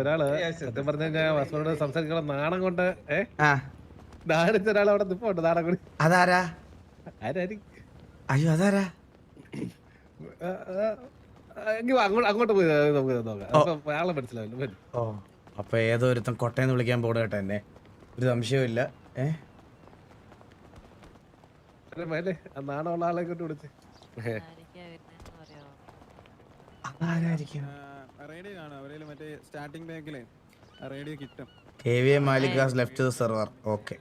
ഒരാൾ സത്യം പറഞ്ഞു കഴിഞ്ഞാൽ സംസാരിക്കണം നാണം കൊണ്ട് ഏഹ് നാണിച്ച ഒരാൾ അവിടെ നിപ്പുണ്ട് നാണം കൊണ്ട് അതാരാ? അയ്യോ അതാരാ? അങ്ങോട്ട് പോയി നമുക്ക് നോക്കാം. ആളെ മനസ്സിലാവില്ല. ഓ അപ്പൊ ഏതോ ഒരുത്തൻ കൊട്ടയെന്ന് വിളിക്കാൻ പോടുക കേട്ടോ എന്നെ. ഒരു സംശയമില്ല ഏഹ് അല്ലേ, ആ നാണമുള്ള ആളെ കൊണ്ട് വിളിച്ച്. അതാരായിരിക്കും കെ വി എ മാലിക്കാസ് ലെഫ്റ്റ് സെർവർ ഓക്കെ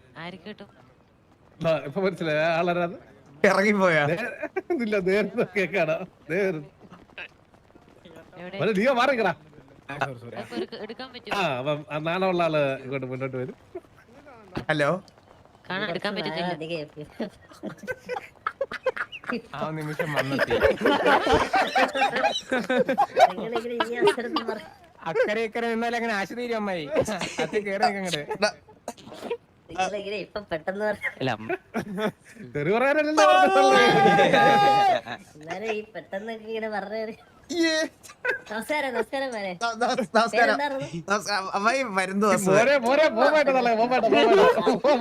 ഇപ്പൊ മനസ്സിലായി. ആളാരാത് ഇറങ്ങിപ്പോയാ? ഇല്ല നേരത്തെ കേക്കാണ് നേരം എവിടെ? നീയോ മാറിക്കടാ ആ അപ്പം ആൾ ഇങ്ങോട്ട് മുന്നോട്ട് വരും. ഹലോ കാണാൻ എടുക്കാൻ പറ്റത്തില്ല. ആ നിമിഷം വന്നെത്തി അക്കരെ ഇക്കരെ നിന്നാലും അങ്ങനെ ആശുപത്രി അമ്മായി. അത് കേറി അങ്ങോട്ട് നമസ്കാരം നമസ്കാരം മോനെ. അമ്മായി മോനെ മോനെ പോകട്ടെ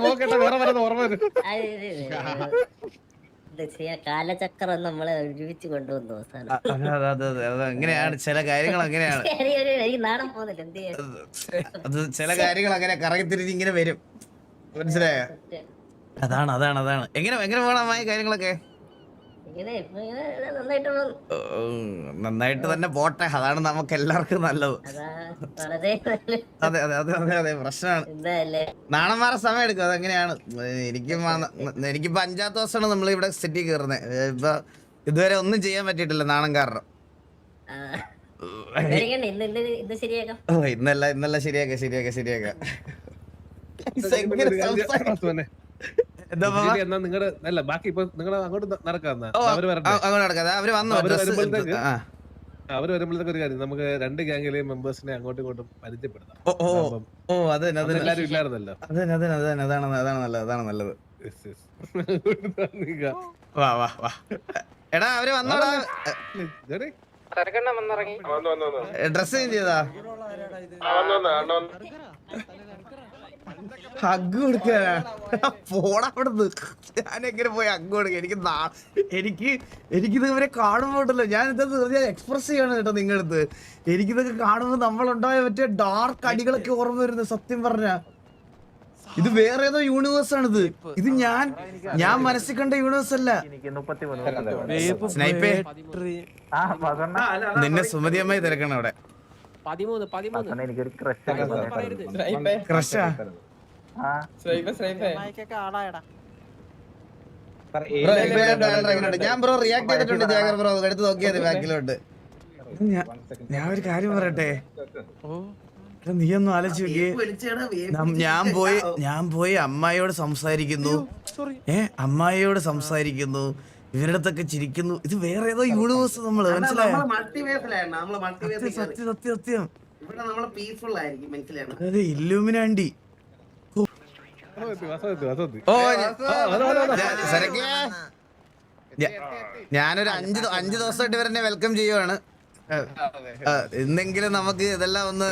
പോകട്ടെ വേറെ വരുന്ന ഓർമ്മ വരും. കാലചക്രം നമ്മളെ ഒരുമിച്ച് കൊണ്ടുവന്നു അങ്ങനെയാണ്. ചില കാര്യങ്ങൾ അങ്ങനെയാണ്. അത് ചില കാര്യങ്ങൾ അങ്ങനെ കറങ്ങി തിരിഞ്ഞ് ഇങ്ങനെ വരും. മനസ്സിലായോ? അതാണ് അതാണ് അതാണ്. എങ്ങനെ എങ്ങനെ വേണം അമ്മായി കാര്യങ്ങളൊക്കെ? നന്നായിട്ട് പോകുന്നു. ഓ, നന്നായിട്ട് തന്നെ പോട്ടെ. അതാണ് നമുക്ക് എല്ലാവർക്കും നല്ലത്. അതാ അതെ അതെ അതെ അതെ പ്രശ്നമാണ്. നാണം മാറാൻ സമയം എടുക്കും. അതെങ്ങനെയാണ്? എനിക്ക് എനിക്കിപ്പോ അഞ്ചാമത്തെ ദിവസമാണ് നമ്മൾ ഇവിടെ സിറ്റി കയറുന്നത് ഇപ്പൊ ഇതുവരെ ഒന്നും ചെയ്യാൻ പറ്റിയിട്ടില്ല നാണം കാരണം. ഇന്നല്ല ഇന്നല്ല ശരിയാക്ക ശരിയാക്ക ശരിയാക്ക. എന്നാ നിങ്ങളുടെ അല്ല ബാക്കി ഇപ്പൊ നിങ്ങൾ അങ്ങോട്ട് നടക്കാന്ന അവർ വരട്ടെ. അങ്ങോട്ട് നടക്കാം. അവർ വന്നു അവർ ഡ്രസ്സ് വരുമ്പോഴത്തേക്ക് അവർ വരുമ്പോഴത്തേക്ക് ഒരു കാര്യം നമുക്ക് രണ്ട് ഗാംഗിലെയും മെമ്പേഴ്സിനെ അങ്ങോട്ടും ഇങ്ങോട്ടും പരിചയപ്പെടുത്താം. ഓ അത് എല്ലാരും ഇല്ലായിരുന്നല്ലോ. അത് അത് അത് അതാണ് അതാണ് നല്ലത് അതാണ്. വാ വാ വാ. എടാ അവർ വന്നോടാ ഡ്രസ് ചേഞ്ച് ചെയ്താ ഹഗ് കൊടുക്കാനാ പോടാ അവിടുന്ന്. ഞാൻ എങ്ങനെ പോയി ഹഗ് കൊടുക്കുക എനിക്ക് എനിക്ക് എനിക്കിത് ഇവരെ കാണുമ്പോണ്ടല്ലോ ഞാൻ ഇതൊക്കെ തീർച്ചയായും എക്സ്പ്രസ് ചെയ്യണം കേട്ടോ നിങ്ങളടുത്ത്. എനിക്കിതൊക്കെ കാണുമ്പോൾ നമ്മളുണ്ടായ മറ്റേ ഡാർക്ക് അടികളൊക്കെ ഓർമ്മ വരുന്നത് സത്യം പറഞ്ഞ. ഇത് വേറെ ഏതോ യൂണിവേഴ്സ് ആണിത്. ഇത് ഞാൻ ഞാൻ മനസ്സിൽ കണ്ട യൂണിവേഴ്സ് അല്ല. സ്നൈപ്പേ. നിന്നെ സുമതി അമ്മായി തിരക്കണം അവിടെ. പതിമൂന്ന് പതിമൂന്ന്. ക്രഷാ ഞാൻ ബ്രോ റിയാക്ട് ചെയ്തിട്ടുണ്ട് ജാഗർ ബ്രോ. എടുത്ത് നോക്കിയത് ബാക്കിലോട്ട്. ഞാൻ ഒരു കാര്യം പറയട്ടെ? നീ ഒന്ന് ആലോചിച്ച് ഞാൻ പോയി ഞാൻ പോയി അമ്മായിയോട് സംസാരിക്കുന്നു. ഏ അമ്മായിയോട് സംസാരിക്കുന്നു. ഇവരുടെ അടുത്തൊക്കെ ചിരിക്കുന്നു. ഇത് വേറെ ഏതോ യൂണിവേഴ്സ് നമ്മൾ മനസ്സിലായോ? സത്യം സത്യം സത്യം സത്യം. ഇവിടെ നമ്മൾ പീസ്ഫുൾ ആയിരിക്കും മനസ്സിലാണ് അതെ ഇല്ലുമിനാണ്ടി. ഓ. ഞാനൊരു അഞ്ച് അഞ്ചു ദിവസമായിട്ട് ഇവരെന്നെ വെൽക്കം ചെയ്യുവാണ്. എന്തെങ്കിലും നമുക്ക് ഇതെല്ലാം ഒന്ന്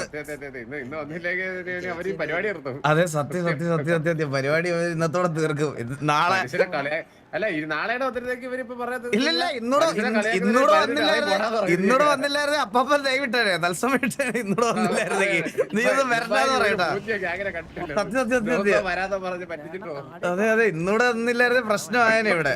അതെ സത്യം സത്യം സത്യം സത്യം സത്യം. പരിപാടി ഇന്നത്തോടെ തീർക്കും. നാളെ അല്ല നാളെയുടെ ഇവരിപ്പോ ഇല്ലല്ല ഇന്നൂടെ ഇന്നോട് വന്നില്ലായിരുന്നു. ഇന്നൂടെ വന്നില്ലായിരുന്നു. അപ്പപ്പ ദയവിട്ടേ തത്സമയം ഇട്ടേ ഇന്നോട് വന്നില്ലായിരുന്നെങ്കിൽ നീ ഒന്ന് വരണ്ടെന്ന് പറയട്ടാ. സത്യം സത്യം സത്യം. അതെ അതെ. ഇന്നോട് വന്നില്ലായിരുന്നു പ്രശ്നമായനെ ഇവിടെ.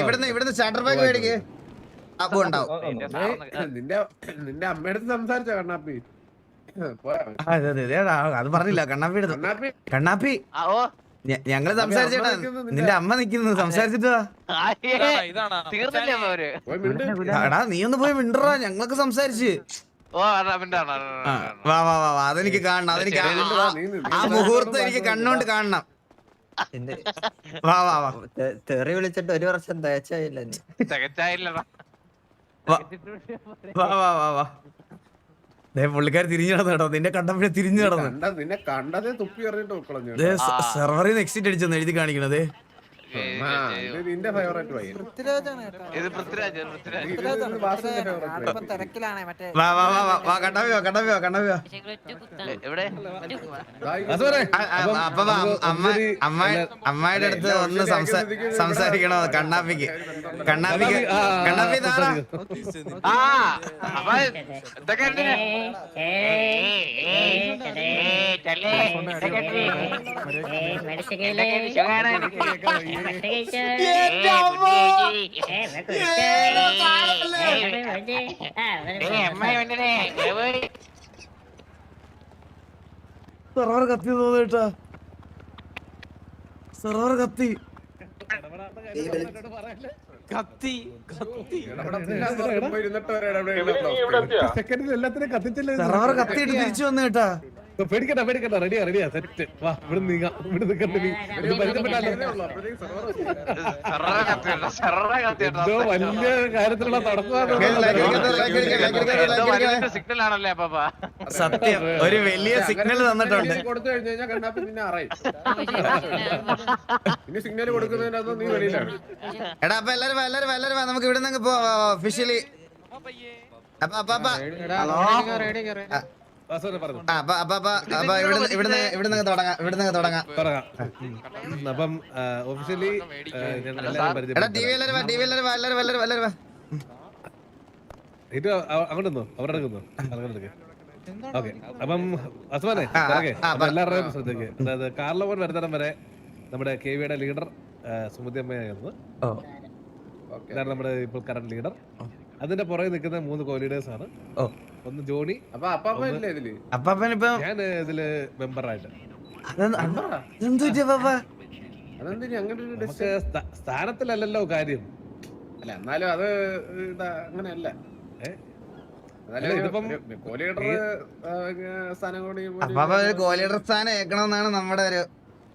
ഇവിടുന്ന്. ഇവിടുന്ന് ചാട്ടർ ബാഗ് മേടിക്ക്. നിന്റെ നിന്റെ അമ്മയുടെ സംസാരിച്ച കണ്ണാപ്പി. അതെ പറഞ്ഞില്ല കണ്ണാപ്പി എടുത്തു. കണ്ണാപ്പി. ഞങ്ങൾ സംസാരിച്ചേട്ടാ നിന്റെ- അമ്മ നിക്കുന്നു സംസാരിച്ചിട്ടാ വാ. തീർന്നില്ലേ അപ്പൊ അവർ? എടാ നീ ഒന്ന് പോയി മിണ്ടറാ ഞങ്ങൾക്ക് സംസാരിച്ച്. വാ വാ വാ വാ അതെനിക്ക് കാണണം അതെനിക്ക് ആ- ആ- മുഹൂർത്തം എനിക്ക് കണ്ണോണ്ട് കാണണം. വാ വാ വാ. തെറി വിളിച്ചിട്ട് ഒരു വർഷം തികച്ചായില്ല നീ തികച്ചായില്ലടാ. വാ. വാ വാ വാ പുള്ളിക്കാർ തിരിഞ്ഞു നടന്നു കേട്ടോ. നിന്നെ കണ്ടപ്പോഴേ തിരിഞ്ഞു നടന്നു. കണ്ട നിന്നെ കണ്ടതേ തുപ്പി എറിഞ്ഞിട്ട് കളഞ്ഞു ദേ സെർവറിൽ നിന്ന് എക്സിറ്റ് അടിച്ചെന്ന് എഴുതി കാണിക്കണത്. നിന്റെ ഫേവറേറ്റ് പയ്യൻ ഇത് പൃഥ്വിരാജ് പൃഥ്വിരാജ്. പയ്യൻ വാ വാ വാ വാ, അപ്പം നമുക്ക് അമ്മ ഒത്തിരി അമ്മായിയുടെ അടുത്ത് ഒന്ന് സംസാ സംസാരിക്കണോ? കണ്ണാപ്പിക്ക്. കണ്ണാപ്പിക്ക് ആ, കണ്ണാപ്പി ഇതാണോ സംസാരിക്കും. ആ അപ്പൊ ഇതൊക്കെ എന്തിനാ? സെർവർ കത്തി തോന്നു കേട്ടാ സെർവർ കത്തി. ഇരുന്നിട്ട് വരെ ഇടപെടേണ്ട സെക്കൻഡിൽ എല്ലാത്തിനും കത്തിച്ചില്ലേ സെർവർ കത്തിയിട്ട് തിരിച്ചു വന്നു കേട്ടാ പേടിക്കണ്ട പേടിക്കണ്ട. റെഡിയാ റെഡിയാ സെറ്റ് വാ ഇവിടെ നീങ്ങാം. ഇവിടെ നിൽക്കണ്ട നീ ഇത്? എന്തോ വലിയ കാര്യത്തിലുള്ള തുടക്കമാണ് എന്തോ വലിയ സിഗ്നൽ ആണല്ലേ അപ്പാ സത്യം ഒരു വലിയ സിഗ്നൽ തന്നിട്ടുണ്ട്. കൊടുത്തു കഴിഞ്ഞു കഴിഞ്ഞാൽ കണ്ണാപ്പി പിന്നെ അറിയും ഇനി സിഗ്നൽ കൊടുക്കുന്നതിനകത്ത് നീ വെളിയിലാണ്. എടാ അപ്പൊ എല്ലാരും എല്ലാരും എല്ലാരും നമുക്ക് ഇവിടെ നിന്ന് പോവാം ഒഫീഷ്യലി അപ്പൊ അപ്പൊ അപ്പൊ അപ്പൊ അപ്പൊ അപ്പൊ അപ്പൊ ഇവിടുന്ന് ഇവിടുന്ന് ഇവിടുന്ന് തുടങ്ങാം ഇവിടുന്ന് തുടങ്ങാം. തുടങ്ങാം. ഉം. അപ്പം ഒഫീഷ്യലി ഇത് അവിടെ എടുക്കുന്നു ഓക്കെ. അപ്പം അസ്മാനെ എല്ലാവരുടെയും അതായത് വരുന്നിടം വരെ നമ്മുടെ കെ വിയുടെ ലീഡർ സുമതി അമ്മയായിരുന്നു ഇതാണ് നമ്മുടെ ഇപ്പോൾ കറണ്ട് ലീഡർ അതിന്റെ പുറകെ നിൽക്കുന്ന മൂന്ന് കോലീഡേഴ്സ് ആണ്. ഓ. ഒന്ന് ജോണി അപ്പൊ അപ്പാപ്പ ഇല്ലേ ഇതിൽ? ഞാൻ ഇതിൽ മെമ്പറായിട്ട് സ്ഥാനത്തിലല്ലല്ലോ കാര്യം. അല്ല എന്നാലും അത് അങ്ങനെയല്ല. ആ, സ്ഥാനം സ്ഥാനം ഏക്കണമെന്നാണ് നമ്മുടെ ഒരു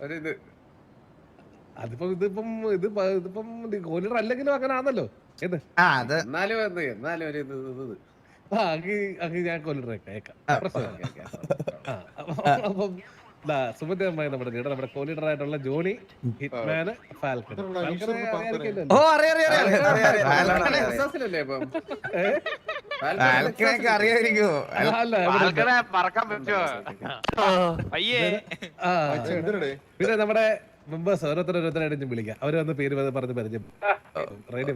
ഒരു ഇത്. അതിപ്പോ ഇതിപ്പം ഇത് ഇതിപ്പം കോ ലീഡർ അല്ലെങ്കിലും അങ്ങനെ ആണല്ലോ ഏത്? ആ അത്. എന്നാലും എന്ത് എന്നാലും ഒരു ഇത് ഇത്. ആ അങ്ങ് അങ്ങ് ഞാൻ കോ ലീഡർ ഏക്കാം ആ. പ്രശ്നമില്ല ആ, അപ്പം സുമതി നമ്മുടെ ലീഡർ നമ്മുടെ കോ ആയിട്ടുള്ള ജോണി ഹിറ്റ്മാന് ഫാൽക്കൺ പിന്നെ നമ്മുടെ മെമ്പേഴ്സ് ഓരോരുത്തർ ഓരോരുത്തരായിട്ട് വിളിക്കാം. അവർ വന്ന് പേര് പറഞ്ഞ് പരിചയം റെഡി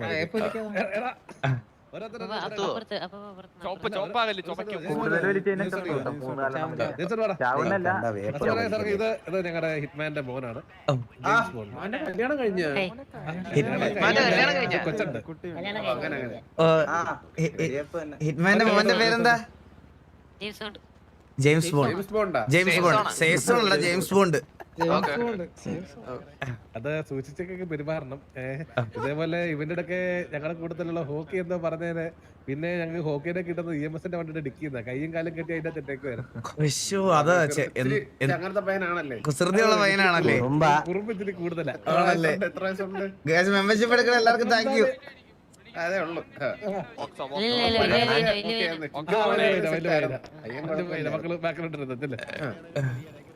ഇത് ഇത് ഞങ്ങളുടെ ഹിറ്റ്മാന്റെ മോനാണ്. കല്യാണം കഴിഞ്ഞ. മോന്റെ കല്യാണം കഴിഞ്ഞോ? കൊച്ചുണ്ട്. കല്യാണം അങ്ങനെ അങ്ങനെ ഓ, ഹി- ഹി- ഹിറ്റ്മാന്റെ മോന്റെ പേരെന്താ? James Bond. James bonda. James Bond? സേസോൺ അല്ല ജെയിംസ് ബോണ്ട്. അത് സൂക്ഷിച്ചൊക്കെ പെരുമാറണം. ഏഹ് ഇതേപോലെ ഇവന്റെ ഇടയ്ക്ക് ഞങ്ങളുടെ കൂട്ടത്തിലുള്ള ഹോക്കി എന്തോ പറഞ്ഞേനെ. പിന്നെ ഞങ്ങൾ ഹോക്കിനെ കിട്ടുന്നത് ഇ എം എസിന്റെ വണ്ടിയുടെ ഡിക്കുന്ന കയ്യും കാലും കെട്ടി അതിന്റെ തെറ്റേക്ക് വരാം. അങ്ങനത്തെ പയ്യനാണല്ലേ? കുസൃതിയുള്ള പയ്യനാണല്ലേ? കുറുമ്പ്. ഇത്തിരി കൂടുതലാ. ആണല്ലേ? എത്ര വയസ്സുണ്ട് ഗേസ് മെമ്പർഷിപ്പ് എടുക്കണ എല്ലാവർക്കും താങ്ക് യു അതേ ഉള്ളു. മക്കൾ ബാക്കിലോട്ടിരുന്നല്ലേ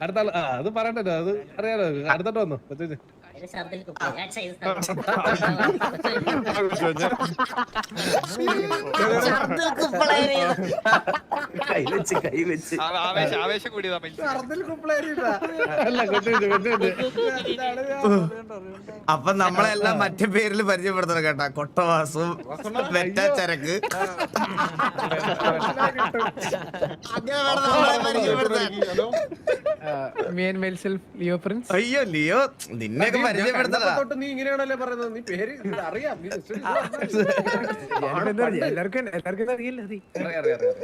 അടുത്ത അത് പറയണ്ടല്ലോ അത് അറിയാലോ അടുത്തോട്ട് വന്നു കൈവച്ച് കൈവച്ച് ആവേശം കൂടിയതാ അപ്പൊ നമ്മളെല്ലാം മറ്റു പേരിൽ പരിചയപ്പെടുത്തണം കേട്ടാ കൊട്ടവാസും വെറ്റാച്ചരക്ക് അങ്ങനെ വേണം നമ്മളെ പരിചയപ്പെടുത്താൻ മീൻ മെൽസെൽഫ് ലിയോ പ്രിൻസ് അയ്യോ ലിയോ നിന്നെയൊക്കെ തൊട്ട് നീ ഇങ്ങനെയാണല്ലേ പറയുന്നത്? നീ പേര് അറിയാം. നീ just ഒരു ഇത് എല്ലാവർക്കും എല്ലാവർക്കും അറിയില്ല അത് അറിയാം, അറിയാം, അറിയാം.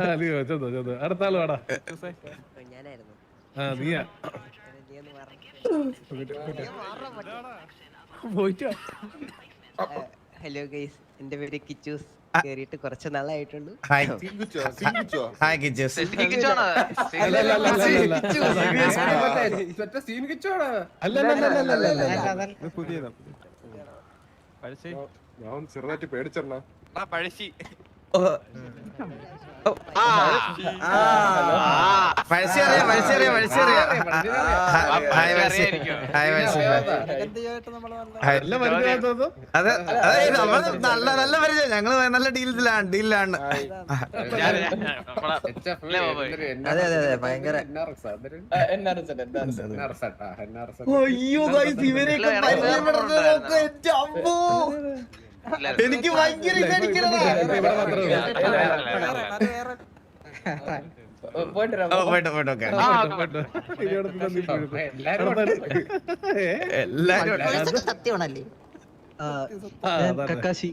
ആ നീ ചെന്നു ചെന്നു. അടുത്ത ആൾ വാടാ. ഞാനായിരുന്നു ആ നീയാ. പോയിട്ട് വാ. ഹലോ ഗൈസ് എന്റെ പേര് കിച്ചൂസ്. കേറിയിട്ട് കുറച്ച് അല്ല ഞാൻ ചെറുതായിട്ട് പേടിച്ചെണ്ണ ആ, പഴശ്ശി. അറിയാം പഴശ്ശി അറിയാം ഹായ് പഴശ്ശി ഹായ് അതെ അതെ നമ്മൾ നല്ല നല്ല പരിചയം. ഞങ്ങൾ നല്ല ഡീലിലാണ് ഡീലിലാണ്. അതെ അതെ അതെ ഭയങ്കര. അയ്യോ guys, ഇവരെയൊക്കെ പരിചയപ്പെടുന്നത് നോക്കൂ എന്റെ അമ്മോ. എനിക്ക് ഭയങ്കര സത്യമാണല്ലേ? കക്കാശി.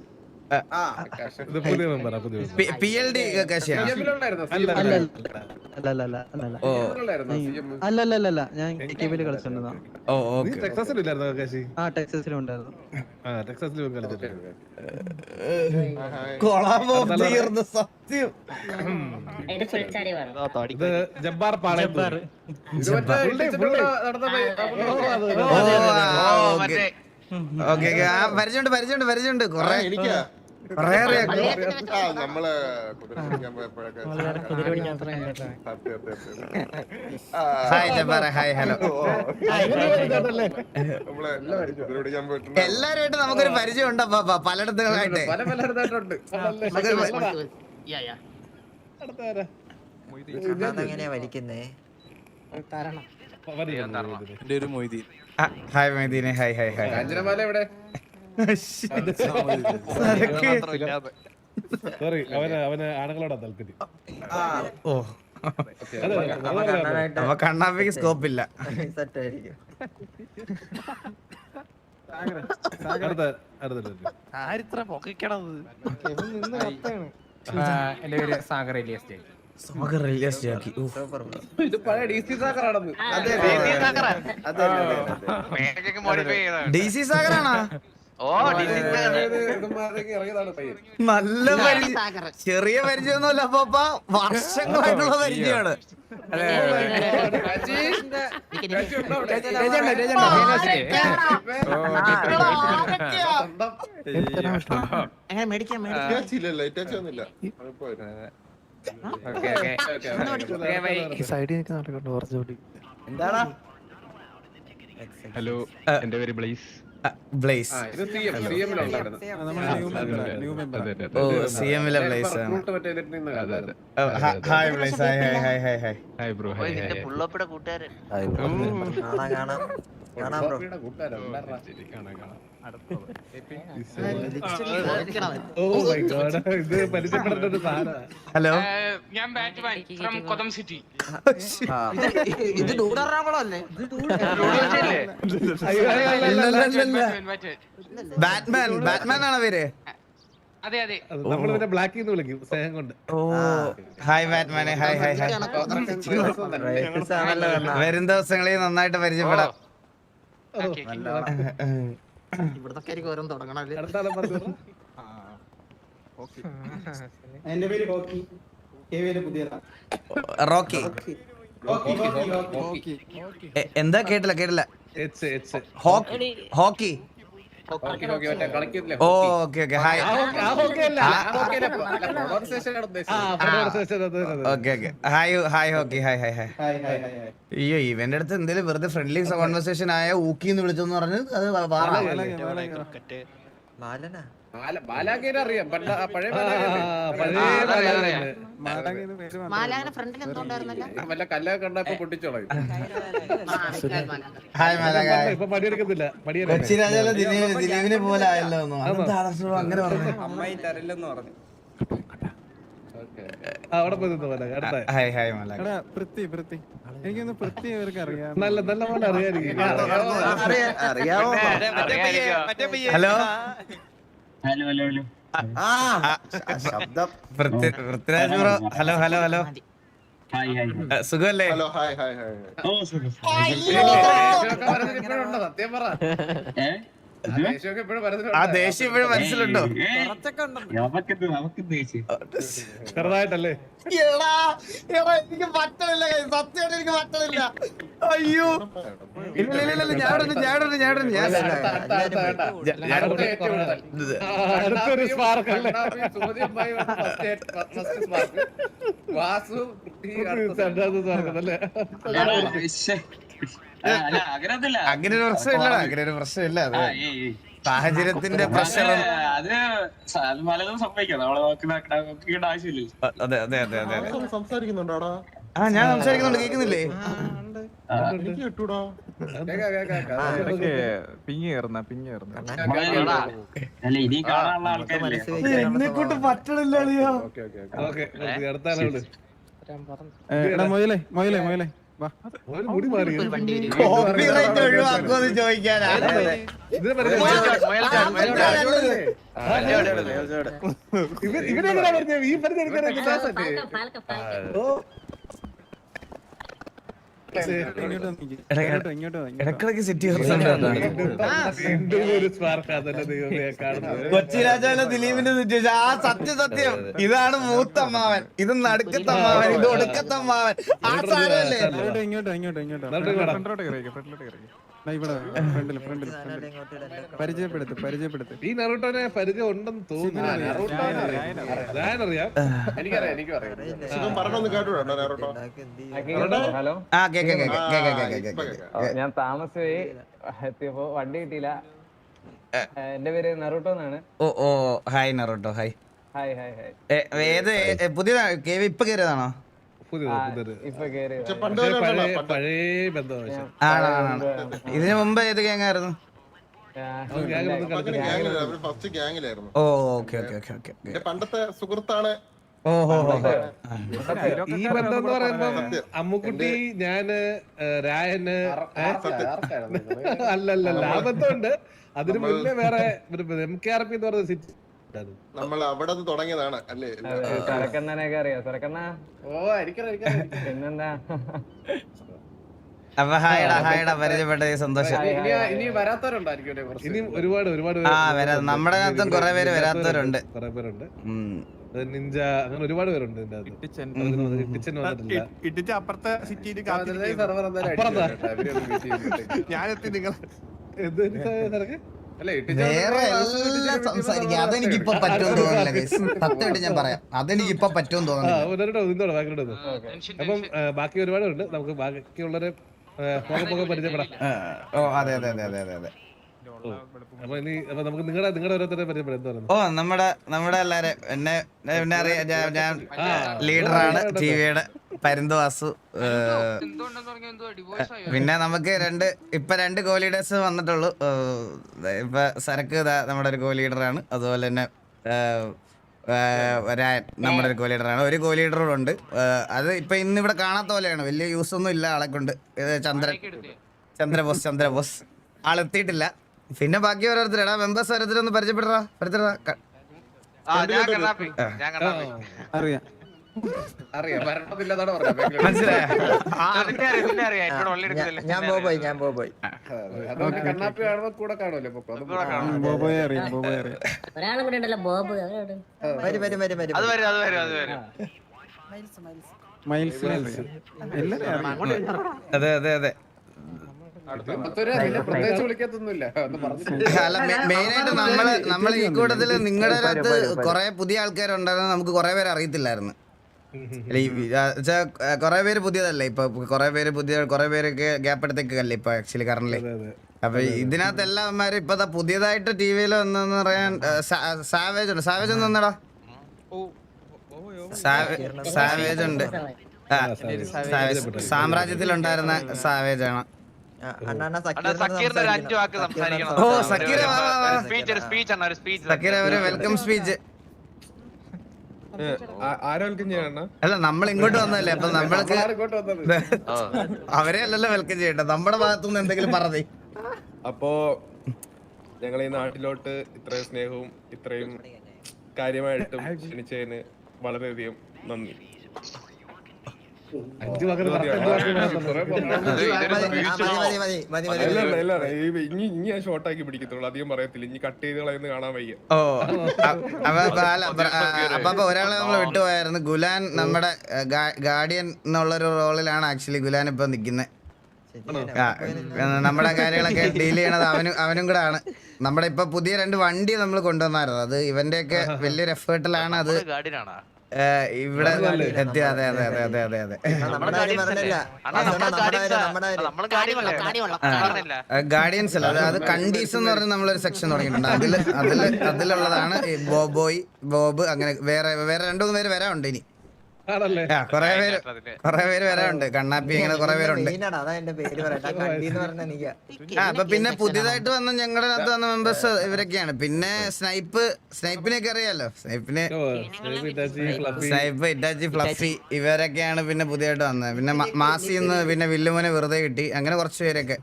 പി എൽ ഡി കശിയാണ് അല്ല, അല്ല, അല്ല അല്ല അല്ല അല്ല ഓ അല്ല അല്ല അല്ല ഞാൻ കെബിൽ ഓ നീ ഓക്കെ. ടെക്സാസിലില്ലായിരുന്നോ ആ ടെക്സസിലും ഉണ്ടായിരുന്നു ആ കളിച്ചിട്ടുണ്ട് സത്യം. ഇത് ജബ്ബാർ ഓക്കെ. പരിചയമുണ്ട് പരിചയമുണ്ട് പരിചയമുണ്ട്. കൊറേ. അറിയാം നമ്മൾ എല്ലാരുമായിട്ട് നമുക്കൊരു പരിചയം ഉണ്ട് പലയിടത്തുകളായിട്ട്. അതെങ്ങനെയാ വലിക്കുന്നേ? ഹായ് മൈദീനെ ഹായ് ഹായ് ഹായ്. കാഞ്ചനമാല എവിടെ. സോറി അവന് അവന് ആണുങ്ങളോടാ താല്പര്യം ഓ. സ്കോപ്പ് ഇല്ല എന്റെ പേര് സാഗർ എലിയസ് സാഗർ ഇത് പഴയ ഡി സി ചെയ്തതാണ് ഡി സി സാഗറാണോ നല്ല പരിചയം ചെറിയ പരിചയമൊന്നുമല്ല അപ്പൊ വർഷങ്ങളായിട്ടുള്ള പരിചയമാണ് എന്താടാ ഹലോ എന്റെ പേര് ബ്ലൈസ് ബ്ലേസ് ഓ സി എമ്മിലെ ബ്ലേസ് ആണ്. Hi Blaise hi hi hi hi hi hi bro നിന്റെ പുള്ളപ്പിടെ കൂട്ടുകാരൻ കാണാം കാണാം. കാണാം ബ്രോ കോപ്പിയുടെ കൂട്ടുകാരാ, ഉണ്ടായിരുന്നാ. ഓ മൈ ഗോഡ് ഇത് പരിചയപ്പെടേണ്ട ഒരു ഹലോ? ഞാൻ ബാറ്റ്മാൻ ഫ്രം കൊതം സിറ്റി. ഇത് ഡൂഡറാകുളം അല്ലേ ബാറ്റ്മാൻ ബാറ്റ്മാൻ ആണോ പേര് അതെ അതെ. നമ്മൾ പിന്നെ ബ്ലാക്ക് എന്ന് വിളിക്കും സ്നേഹം കൊണ്ട്. ഓ ഹായ് ബാറ്റ്മാനെ ഹായ് ഹായ് ഹായ്. റേസിസ് ആണല്ലോ കണ്ണാ. വരും ദിവസങ്ങളിൽ നന്നായിട്ട് പരിചയപ്പെടാം. ഇവിടത്തൊക്കെ ആയിരിക്കും ഓരോന്ന് തുടങ്ങണല്ലേ അടുത്താളെ പേര് റോക്കി. എന്താ കേട്ടില്ല കേട്ടില്ല. ഹോക്കി. ഓ hockey. Okay okay. Hi. Okay okay hi hi hockey. Hi hi hi. അയ്യോ ഇവന്റെ അടുത്ത് എന്തെങ്കിലും വെറുതെ ഫ്രണ്ട്ലി കോൺവെർസേഷൻ ആയ ഊക്കി എന്ന് വിളിച്ചെന്ന് പറഞ്ഞ് അത് വാറാ അറിയാം. പഴയ ഫ്രണ്ടിൽ എന്തോണ്ടായിരുന്നല്ലോ വല്ല കല്ലൊക്കെ കണ്ടപ്പോ പൊട്ടിച്ചോളാം ഹായ് മലക ഇപ്പൊ പണിയെടുക്കത്തില്ല പണിയെടുക്ക കൊച്ചി ദിലീപിനെ പോലെ ആയല്ലോ അങ്ങനെ പറഞ്ഞു? അവിടെ പോയി നിന്ന് പോലെ അടുത്ത ഹായ് ഇവർക്ക് നല്ല നല്ല പോലെ അറിയായിരിക്കും അറിയാമോ ഹലോ ആ ശബ്ദം. Prithvi- Prithviraj bro hello hello hello ആ, സുഖമല്ലേ? ഹലോ ഹായ് ഹായ് ഹായ് ഓ സുഖം? സത്യം പറ. ആ ദേഷ്യം ഇപ്പോഴും മനസ്സിലുണ്ടോ? ചെറുതായിട്ടല്ലേ? എടാ, എടാ, എനിക്ക് പറ്റണില്ല. സത്യമായിട്ട് എനിക്ക് പറ്റണില്ല. അയ്യോ. ഇല്ല ഇല്ല ഇല്ല, ഇല്ല ഞാൻ ഇടുന്നു, ഞാൻ ഇടുന്നു, ഞാൻ ഇടുന്നു, ഞാൻ ഇടുന്നു. അടുത്തൊരു സ്പാർക്ക് അല്ലേ? വാസു കുട്ടി അടുത്ത രണ്ടാമത് സ്പാർക്കല്ലേ അങ്ങനെ ഒരു പ്രശ്നമില്ല അങ്ങനെ ഒരു പ്രശ്നമില്ല അത് സാഹചര്യത്തിന്റെ പ്രശ്നം. അത് പലതും സംഭവിക്കാം. നമ്മളെ ആവശ്യമില്ല അതെ അതെ അതെ അതെ അതെ. സംസാരിക്കുന്നുണ്ടോടാ? ആ ഞാൻ സംസാരിക്കുന്നുണ്ട് കേക്കുന്നില്ലേ എനിക്ക് കിട്ടൂടാ. കേക്കാം, കേക്കാം, കേക്കാം. പിങ്ങി കയറുന്ന പിങ്ങി കയറുന്ന. അല്ല ഇനി കാണാനുള്ള ആൾക്കാരില്ലേ? എന്നെ പറ്റണില്ല മൊയിലേ മൊയിലേ മൊയിലേ. കോപ്പിറൈറ്റ് ഒഴിവാക്കുമെന്ന് ചോദിക്കാനാ. ഇത് പറഞ്ഞ- ഈ പറഞ്ഞ ഇടക്കിടക്ക് സെറ്റ് കൊച്ചി രാജാവിലെ ദിലീപിന്റെ സിറ്റുവേഷൻ ആ സത്യസത്യം സത്യം. ഇതാണ് മൂത്തമ്മാവൻ. ഇത് നടുക്കത്തമ്മാവൻ ഇത് ഒടുക്കത്തമ്മാവൻ. ആ സാരല്ലേ ഇങ്ങോട്ടോ ഇങ്ങോട്ടോ ഇങ്ങോട്ട് പരിചയപ്പെടുത്ത് പരിചയപ്പെടുത്ത്. ഈ നറൂട്ടോനെ പരിചയം ഉണ്ടെന്ന് തോന്നുന്നു. ഞാൻ താമസിയായി എത്തിയപ്പോ വണ്ടി കിട്ടിയില്ല. എന്റെ പേര് നറൂട്ടോ എന്നാണ്. ഓ ഓ hi Naruto hi. Hi hi hi. ഏ, ഏത് പുതിയതാ കേവി ഇപ്പൊ കയറിയതാണോ? പഴയ ബന്ധമാണ് ഇതിനു മുമ്പ് ഏത് ഗ്യാങ് ആയിരുന്നു? ഓ ഓക്കെ ഓക്കെ ഓക്കെ ഓക്കെ പണ്ടത്തെ സുഹൃത്താണ് ഈ ബന്ധം എന്ന് പറയുമ്പോ അമ്മുക്കുട്ടി ഞാൻ രായന് അല്ലല്ല അല്ലല്ലല്ല ആ ബന്ധമുണ്ട്. അതിന് മുന്നേ വേറെ എം കെ ആർ പി എന്ന് പറയുന്ന സിറ്റി നമ്മൾ അവിടെ നിന്ന് തുടങ്ങിയതാണ് അല്ലേ? അറിയാം? സരക്കണ്ണ ഓ പിന്നെന്താ? അപ്പൊ ഹായടാ ഹായടാ പരിചയപ്പെട്ടത് സന്തോഷം. ഇനി ഇനി വരാത്തവരുണ്ടായിരിക്കും അല്ലേ കുറച്ച് ഇനിയും ഒരുപാട് ഒരുപാട് ആ, വരാ- നമ്മുടെ അകത്തും കുറെ പേര് വരാത്തവരുണ്ട്. കുറെ പേരുണ്ട്. ഉം. അത് നിഞ്ച അങ്ങനെ ഒരുപാട് പേരുണ്ട് ഇതിന്റെ അപ്പുറത്തെ സിറ്റിയിൽ. അവരൊന്ന് ഞാനെത്തി നിങ്ങൾ എന്ത്? വേറെ എല്ലാം സംസാരിക്കാം. അതെനിക്കിപ്പൊ പറ്റുമെന്ന് തോന്നുന്നില്ല guys. സത്യമായിട്ട് ഞാൻ പറയാം. അതെനിക്കിപ്പൊ പറ്റുമെന്ന് തോന്നുന്നില്ല. അപ്പം ബാക്കി ഒരുപാടുണ്ട്. നമുക്ക് ബാക്കിയുള്ളവരെ പോകെ പോകെ പരിചയപ്പെടാം. ഓ അതെ അതെ അതെ അതെ അതെ അതെ. അപ്പൊ ഇനി അപ്പൊ നമുക്ക് നിങ്ങളുടെ നിങ്ങളുടെ ഓരോരുത്തരെ പരിചയപ്പെടാം എന്താ പറയുന്നത് ഓ നമ്മുടെ നമ്മുടെ എല്ലാരെ എന്നെ എന്നെ അറിയാം. ഞാൻ- ഞാൻ ലീഡറാണ് ടിവിയുടെ പരിന്ത് വാസു. ഏഹ്, പിന്നെ നമുക്ക് രണ്ട് ഇപ്പൊ രണ്ട് ഗോ ലീഡേഴ്സ് വന്നിട്ടുള്ളൂ. ഏഹ്, ഇപ്പൊ സരക്ക് ദാ നമ്മുടെ ഒരു ഗോ ലീഡറാണ്. അതുപോലെ തന്നെ ഏഹ്, ഏഹ്, നമ്മുടെ ഒരു ഗോ ലീഡറാണ്. ഒരു ഗോ ലീഡറും ഉണ്ട്. ഏഹ്, അത് ഇപ്പൊ ഇന്ന് ഇവിടെ കാണാത്ത പോലെയാണ്. വലിയ യൂസ് ഒന്നും ഇല്ല ആളെ കൊണ്ട്. ചന്ദ്രൻ ചന്ദ്രബോസ് ചന്ദ്രബോസ്. ആളെത്തിയിട്ടില്ല. പിന്നെ ബാക്കി ഓരോരുത്തർ എടാ മെമ്പേഴ്സ് ഓരോരുത്തരൊന്ന് പരിചയപ്പെടാ പരിചയപ്പെടാ ആ ഞാൻ ഞാൻ അറിയാം. ബോബോയ് ബോബോയ് ഒരാളും കൂടെ ഉണ്ടല്ലോ ബോബ് അവരോട് വരും വരും വരും വരും അത് അതെ അത്. അല്ല മെയിൻ ആയിട്ട് നമ്മൾ നമ്മൾ ഈ കൂട്ടത്തിൽ നിങ്ങളുടെ അകത്ത് കുറെ പുതിയ ആൾക്കാരുണ്ടായിരുന്നു നമുക്ക് കുറെ പേര് അറിയത്തില്ലായിരുന്നു. കുറെ പേര് പുതിയതല്ലേ? ഇപ്പൊ കുറെ പേര് പുതിയ കുറെ പേരൊക്കെ ഗ്യാപ്പ് എടുത്തേക്കല്ലേ ഇപ്പൊ ആക്ച്വലി കറന്റ് അപ്പൊ ഇതിനകത്ത് എല്ലാവന്മാരും ഇപ്പൊ പുതിയതായിട്ട് ടി വിയിൽ വന്നെന്ന് പറയാൻ സാവേജ് ഉണ്ട് സാവേജ് ഒന്ന് വന്നടാ. സാവേജ്. ഉണ്ട്. സാമ്രാജ്യത്തിലുണ്ടായിരുന്ന സാവേജ് ആണ് ഓ, ഒരു വെൽക്കം സ്പീച്ച് അല്ല നമ്മൾ ഇങ്ങോട്ട് വന്നല്ലേ അപ്പൊ നമ്മൾക്ക് ഇങ്ങോട്ട് വന്നത്? അവരെ അല്ലല്ലോ വെൽക്കം ചെയ്യണ്ട നമ്മുടെ ഭാഗത്തുനിന്ന് എന്തെങ്കിലും പറഞ്ഞേ അപ്പോ ഞങ്ങൾ ഈ നാട്ടിലോട്ട് ഇത്രയും സ്നേഹവും ഇത്രയും കാര്യമായിട്ടും ക്ഷണിച്ചതിന് വളരെയധികം നന്ദി. ഇനി ഇനി ഷോർട്ട് ആക്കി പിടിക്കത്തുള്ളൂ. അധികം പറയത്തില്ല. ഇനി കട്ട് ചെയ്ത് കളയുന്ന കാണാൻ വയ്യ. ഓ അപ്പൊ ഒരാളെ നമ്മൾ വിട്ടുപോയായിരുന്നു. ഗുലാൻ നമ്മുടെ ഗാർഡിയൻ എന്നുള്ളൊരു റോളിലാണ് ആക്ച്വലി ഗുലാൻ ഇപ്പൊ നിക്കുന്നത് നമ്മുടെ കാര്യങ്ങളൊക്കെ ഡീൽ ചെയ്യണത് അവനും അവനും കൂടെ ആണ്. നമ്മുടെ ഇപ്പൊ പുതിയ രണ്ട് വണ്ടി നമ്മൾ കൊണ്ടുവന്നായിരുന്നു. അത് ഇവന്റെ ഒക്കെ വലിയൊരു എഫേർട്ടിലാണ് അത് ഇവിടെ അതെ അതെ അതെ അതെ അതെ അതെ. ഗാർഡിയൻസാ. അല്ല അത് കണ്ടീസ് എന്ന് പറഞ്ഞ നമ്മളൊരു സെക്ഷൻ തുടങ്ങിയിട്ടുണ്ട്. അതിൽ അതിൽ അതിലുള്ളതാണ് ബോബോയ് ബോബ് അങ്ങനെ വേറെ വേറെ രണ്ടു മൂന്ന് പേര് വരാനുണ്ട് ഇനി. കുറെ പേര് അതിൽ. കുറെ പേര് വരാനുണ്ട്. കണ്ണാപ്പി കുറെ പേരുണ്ട്. ആ അപ്പൊ പിന്നെ പുതിയതായിട്ട് വന്ന ഞങ്ങളുടെ അകത്ത് വന്ന മെമ്പേഴ്സ് ഇവരൊക്കെയാണ്. പിന്നെ സ്നൈപ്പ് സ്നൈപ്പിനെയൊക്കെ അറിയാലോ? സ്നൈപ്പിന് സ്നൈപ്പ് ഇറ്റാച്ചി ഫ്ലഫി. ഇവരൊക്കെയാണ് പിന്നെ പുതിയതായിട്ട് വന്നത്. പിന്നെ മാസിന്ന് പിന്നെ വില്ലുമോനെ വെറുതെ കിട്ടി. അങ്ങനെ കുറച്ച് പേരൊക്കെ.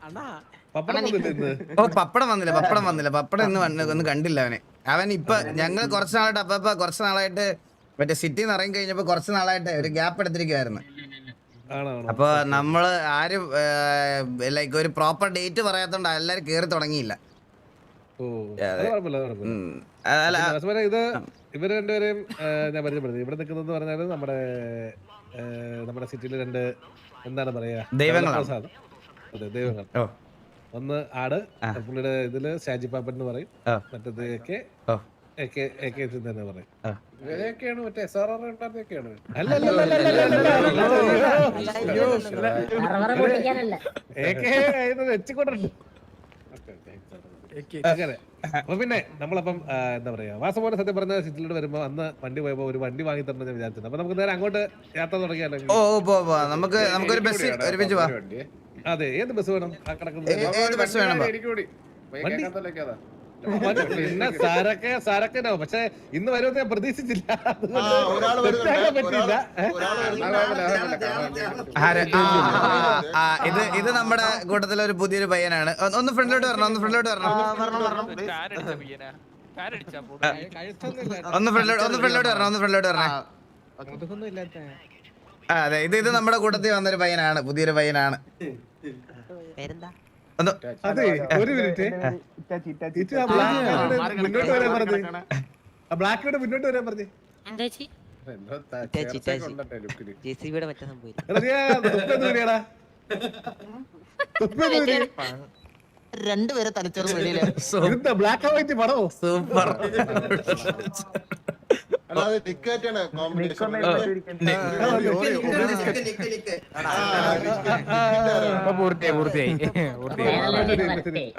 പപ്പടം വന്നില്ല ഓ പപ്പടം വന്നില്ല പപ്പടം വന്നില്ല. പപ്പടം ഇന്ന് വന്ന് ഒന്നും കണ്ടില്ല അവനെ. അവൻ ഇപ്പൊ ഞങ്ങൾ കുറച്ച് നാളായിട്ട് അപ്പ കുറച്ച് നാളായിട്ട് മറ്റേ സിറ്റിന്ന് നിറയും കഴിഞ്ഞപ്പോ കുറച്ച് നാളായിട്ട് ഒരു ഗ്യാപ്പ് എടുത്തിരിക്കുവായിരുന്നു. അപ്പൊ നമ്മൾ ആരും ലൈക്ക് ഒരു പ്രോപ്പർ ഡേറ്റ് പറയാത്തോണ്ട് എല്ലാരും കേറി തുടങ്ങിയില്ല. ഓ കുഴപ്പമില്ല കുഴപ്പമില്ല. ഉം. അല്ല ഇത് ഇവർ രണ്ടുപേരെയും ഞാൻ പരിചയപ്പെടുത്തി. ഇവിടെ നിൽക്കുന്നത് പറഞ്ഞാൽ നമ്മുടെ നമ്മുടെ സിറ്റിയിലെ രണ്ട് എന്താണ് പറയാ? ദൈവങ്ങളാണ്. അതെ ദൈവങ്ങൾ. ഒന്ന് ആട്. പുള്ളിയുടെ ഇതിൽ ഷാജി പാപ്പൻ എന്ന് പറയും. ആ. മറ്റേ അങ്ങനെ പിന്നെ നമ്മളപ്പം എന്താ പറയാ. വാസമോനെ സത്യം പറഞ്ഞ സിറ്റിലോട് വരുമ്പോ അന്ന് വണ്ടി പോയപ്പോ ഒരു വണ്ടി വാങ്ങി തരണം ഞാൻ വിചാരിച്ചത് അപ്പൊ നമുക്ക് നേരെ അങ്ങോട്ട് യാത്ര തുടങ്ങിയാലോ ഓ നമുക്ക് നമുക്കൊരു ബസ് അതെ ഏത് ബസ് വേണം ആ കിടക്കുന്നത് വണ്ടി പിന്നെ സാരൊക്കെ സാരക്കനോ പക്ഷെ ഇന്ന് വരുമെന്ന് ഞാൻ പ്രതീക്ഷിച്ചില്ല. പറ്റിയില്ല. ഇത് ഇത് നമ്മുടെ കൂട്ടത്തിലെ ഒരു പുതിയൊരു പയ്യനാണ്. ഒന്ന് ഒന്ന് ഫ്രണ്ടിലോട്ട് വരണം ഒന്ന് ഫ്രണ്ടിലോട്ട് വരണം. ഒന്ന് ഫ്രണ്ടിലോട്ട് ഒന്ന് ഫ്രണ്ടിലോട്ട് വരണം ഒന്ന് ഫ്രണ്ടിലോട്ട് വരണേ. ആ അതെ ഇത് ഇത് നമ്മുടെ കൂട്ടത്തിൽ വന്നൊരു പയ്യനാണ് പുതിയൊരു പയ്യനാണ്. പേരെന്താ? മുന്നോട്ട് വരാൻ മുന്നോട്ട് വരാൻ രണ്ടുപേരെ തലച്ചോറ് ബ്ലാക്ക് ആൻഡ് വൈറ്റ് പടമോ സൂപ്പർ. പൂർത്തിയായി പൂർത്തിയായി. പൂർത്തിയായി.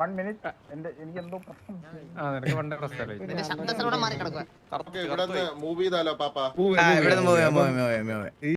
വൺ മിനിറ്റ് എനിക്ക് എന്തോ പ്രശ്നം. ആ നിനക്ക് പണ്ട് പ്രശ്നമല്ലേ? മൂവ് ചെയ്താലോ പാപ്പ? ഇവിടെ മൂവ് മൂവ് മൂവ്